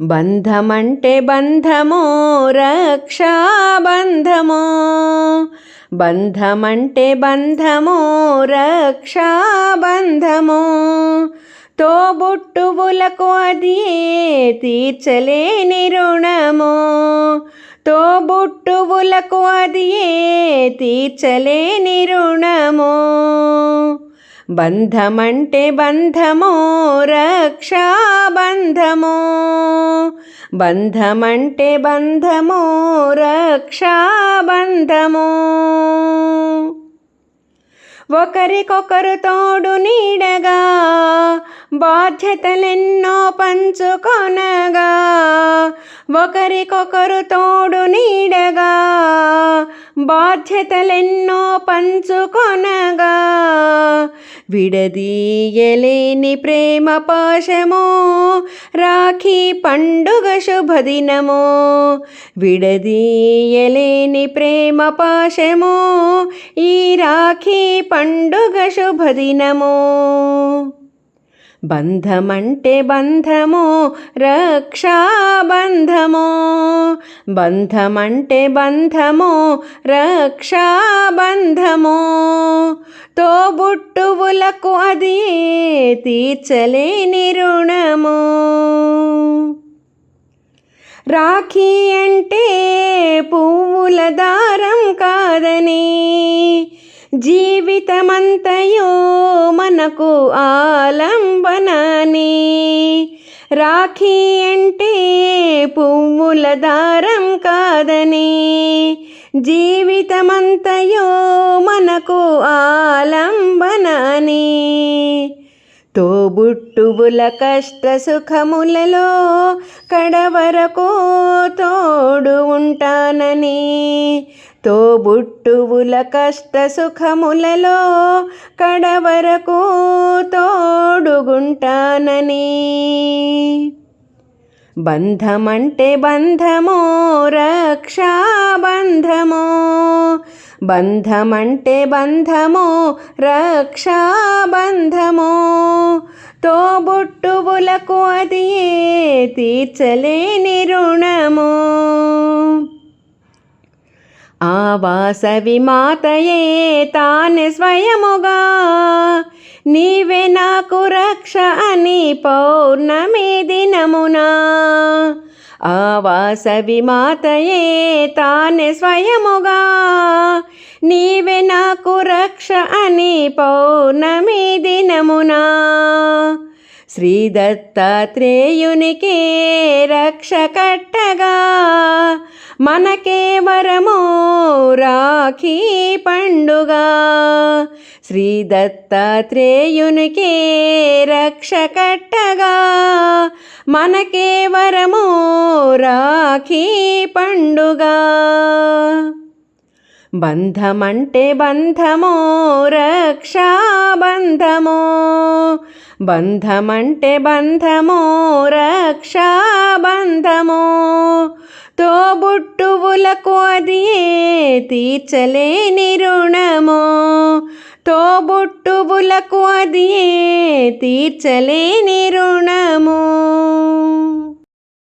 బంధమంటే బంధమో రక్షాబంధమో బంధమంటే బంధమో రక్షాబంధమో తోబుట్టువులకు అది తీర్చలేని రుణము. తోబుట్టువులకు అది తీర్చలేని రుణము. బంధమంటే బంధమో రక్షాబంధమో బంధమంటే బంధమో రక్షాబంధమో ఒకరికొకరు తోడు నీడగా బాధ్యతలెన్నో పంచుకొనగా. ఒకరికొకరు తోడు నీడగా బాధ్యతలెన్నో పంచుకొనగా. విడదీయలేని ప్రేమ పాశమో రాఖీ పండుగ శుభదినమో. విడదీయలేని ప్రేమ పాశమో ఈ రాఖీ పండుగ శుభదినమో. బంధమంటే బంధమో రక్షాబంధమో. బంధమంటే బంధమో రక్షాబంధమో తోబుట్టువులకు అది తీర్చలేని రుణము. రాఖీ అంటే పువ్వుల దారం కాదని జీవితమంతయో మనకు ఆలంబనని. రాఖీ అంటే పువ్వుల దారం కాదని. జీవితమంతయో మనకు ఆలంబనని. తోబుట్టువుల కష్ట సుఖములలో కడవరకు తోడు ఉంటానని. తోబుట్టువుల కష్ట సుఖములలో కడవరకు తోడుగుంటానని. బంధమంటే బంధమో రక్షాబంధమో బంధమంటే బంధమో రక్షాబంధమో తోబుట్టువులకు అది తీర్చలేని రుణము ఆ వాసవి మాతయే తాను స్వయముగా నీవే నాకు రక్ష అని పౌర్ణమి దినమునా. ఆ వాసవి మాతయే తానే స్వయముగా. నీవే నాకు రక్ష అని పౌర్ణమి దినమునా. శ్రీదత్తాత్రేయునికే రక్ష కట్టగా మనకే వరమో రాఖీ పండుగ. శ్రీదత్తాత్రేయునికే రక్ష కట్టగా మనకే వరమో రాఖీ పండుగ. బంధమంటే బంధమో రక్షాబంధమో. బంధమంటే బంధమో రక్షాబంధమో తోబుట్టువులకు అది తీర్చలేని రుణమో. తోబుట్టువులకు అది తీర్చలేని రుణమో.